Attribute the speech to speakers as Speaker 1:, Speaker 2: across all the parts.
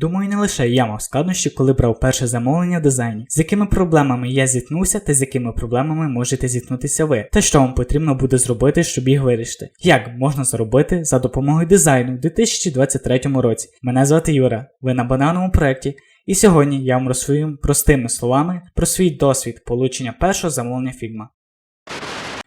Speaker 1: Думаю, не лише я мав складнощі, коли брав перше замовлення в дизайні, з якими проблемами я зіткнувся та з якими проблемами можете зіткнутися ви, та що вам потрібно буде зробити, щоб їх вирішити. Як можна зробити за допомогою дизайну у 2023 році. Мене звати Юра, ви на банановому проєкті, і сьогодні я вам розповім простими словами про свій досвід получення першого замовлення Figma.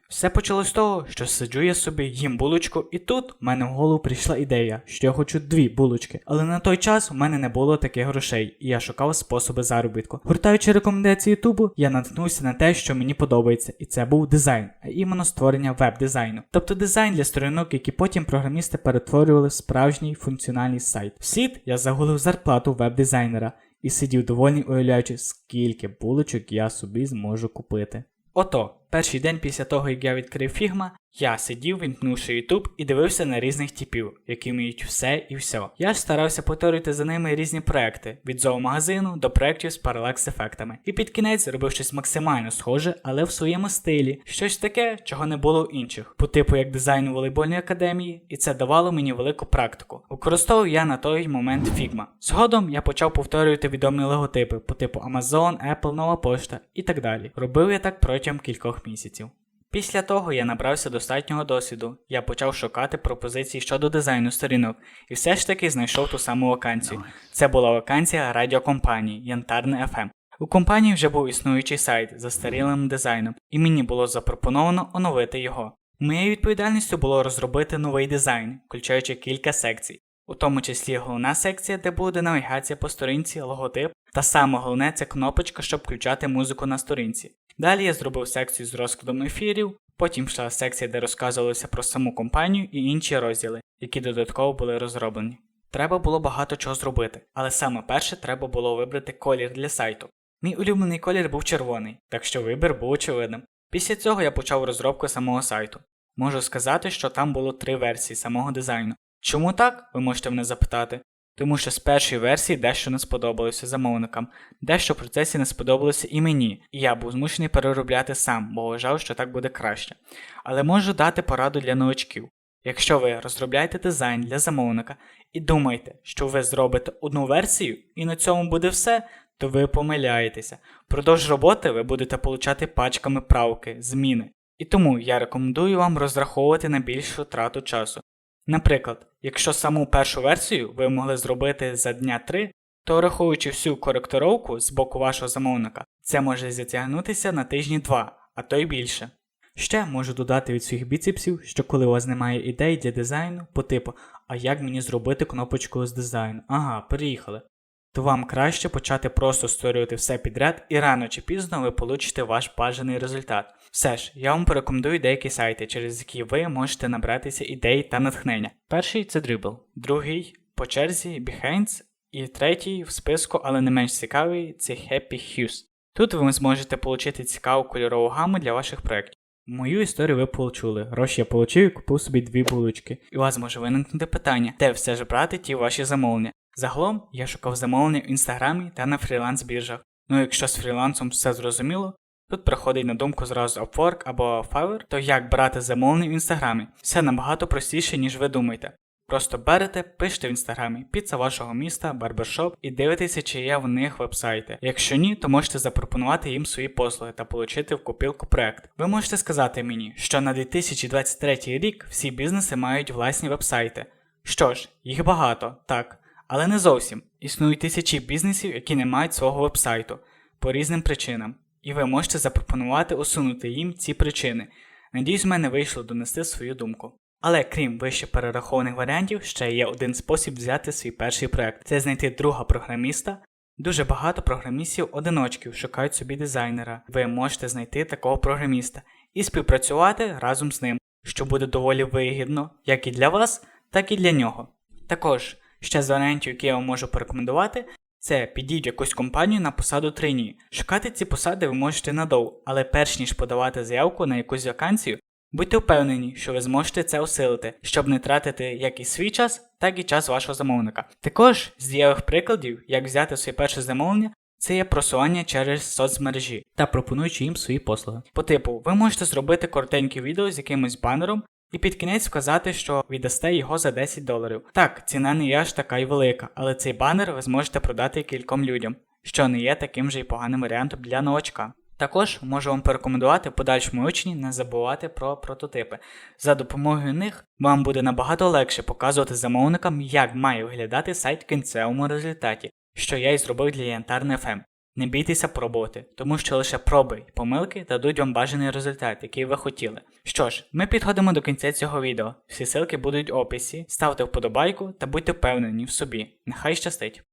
Speaker 1: Все почалось з того, що сиджу я собі, їм булочку, і тут в мене в голову прийшла ідея, що я хочу дві булочки. Але на той час у мене не було таких грошей, і я шукав способи заробітку. Гортаючи рекомендації Ютубу, я наткнувся на те, що мені подобається, і це був дизайн, а іменно створення веб-дизайну. Тобто дизайн для сторінок, які потім програмісти перетворювали в справжній функціональний сайт. В сіт я загулив зарплату веб-дизайнера і сидів довольний, уявляючи, скільки булочок я собі зможу купити. Ото, перший день після того, як я відкрив Figma, я сидів, вімкнувши YouTube і дивився на різних типів, які вміють все і все. Я ж старався повторювати за ними різні проекти від зоомагазину до проєктів з паралекс ефектами. І під кінець робив щось максимально схоже, але в своєму стилі, щось таке, чого не було у інших, по типу як дизайн у волейбольній академії, і це давало мені велику практику. Використовував я на той момент Figma. Згодом я почав повторювати відомі логотипи по типу Amazon, Apple, Нова Пошта і так далі. Робив я так протягом кількох місяців. Після того я набрався достатнього досвіду, я почав шукати пропозиції щодо дизайну сторінок і все ж таки знайшов ту саму вакансію. Це була вакансія радіокомпанії Янтарне FM. У компанії вже був існуючий сайт з застарілим дизайном, і мені було запропоновано оновити його. Моєю відповідальністю було розробити новий дизайн, включаючи кілька секцій, у тому числі головна секція, де буде навігація по сторінці, логотип, та саме головне це кнопочка, щоб включати музику на сторінці. Далі я зробив секцію з розкладом ефірів, потім йшла секція, де розказувалося про саму компанію і інші розділи, які додатково були розроблені. Треба було багато чого зробити, але саме перше треба було вибрати колір для сайту. Мій улюблений колір був червоний, так що вибір був очевидним. Після цього я почав розробку самого сайту. Можу сказати, що там було три версії самого дизайну. Чому так, ви можете мене запитати? Тому що з першої версії дещо не сподобалося замовникам, дещо в процесі не сподобалося і мені, і я був змушений переробляти сам, бо вважав, що так буде краще. Але можу дати пораду для новачків. Якщо ви розробляєте дизайн для замовника і думаєте, що ви зробите одну версію і на цьому буде все, то ви помиляєтеся. Продовж роботи ви будете получати пачками правки, зміни. І тому я рекомендую вам розраховувати на більшу трату часу. Наприклад, якщо саму першу версію ви могли зробити за дня 3, то враховуючи всю коректировку з боку вашого замовника, це може затягнутися на тижні 2, а то й більше. Ще можу додати від своїх біцепсів, що коли у вас немає ідей для дизайну, по типу, а як мені зробити кнопочку з дизайну? Ага, переїхали. То вам краще почати просто створювати все підряд, і рано чи пізно ви получите ваш бажаний результат. Все ж, я вам порекомендую деякі сайти, через які ви можете набратися ідей та натхнення. Перший це Dribble, другий по черзі Behance, і третій в списку, але не менш цікавий, це Happy Hues. Тут ви зможете отримати цікаву кольорову гаму для ваших проєктів. Мою історію ви почули. Гроші я получив і купив собі дві булочки. І у вас може виникнути питання, де все ж брати ті ваші замовлення. Загалом я шукав замовлення в інстаграмі та на фріланс біржах. Ну якщо з фрілансом все зрозуміло, тут приходить на думку зразу Upwork або Fiverr, то як брати замовлення в інстаграмі? Все набагато простіше, ніж ви думаєте. Просто берете, пишете в інстаграмі піца вашого міста, барбершоп і дивитеся, чи є в них вебсайти. Якщо ні, то можете запропонувати їм свої послуги та отримати в копілку проект. Ви можете сказати мені, що на 2023 рік всі бізнеси мають власні вебсайти. Що ж, їх багато, так, але не зовсім. Існують тисячі бізнесів, які не мають свого вебсайту по різним причинам, і ви можете запропонувати усунути їм ці причини. Надіюсь, в мене вийшло донести свою думку. Але крім вище перерахованих варіантів, ще є один спосіб взяти свій перший проект це знайти друга програміста. Дуже багато програмістів-одиночків шукають собі дизайнера. Ви можете знайти такого програміста і співпрацювати разом з ним, що буде доволі вигідно як і для вас, так і для нього. Також ще з варіантів, які я вам можу порекомендувати, це підіть якусь компанію на посаду трейні. Шукати ці посади ви можете надовго, але перш ніж подавати заявку на якусь вакансію, Будьте впевнені, що ви зможете це усилити, щоб не тратити як і свій час, так і час вашого замовника. Також з дієвих прикладів, як взяти своє перше замовлення, це є просування через соцмережі та пропонуючи їм свої послуги. По типу, ви можете зробити коротеньке відео з якимось банером І під кінець сказати, що віддасте його за 10 доларів. Так, ціна не є аж така й велика, але цей банер ви зможете продати кільком людям, що не є таким же й поганим варіантом для новачка. Також можу вам порекомендувати подальшому учні не забувати про прототипи. За допомогою них вам буде набагато легше показувати замовникам, як має виглядати сайт в кінцевому результаті, що я й зробив для Янтарне FM. Не бійтеся пробувати, тому що лише проби й помилки дадуть вам бажаний результат, який ви хотіли. Що ж, ми підходимо до кінця цього відео. Всі ссылки будуть в описі. Ставте вподобайку та будьте впевнені в собі. Нехай щастить!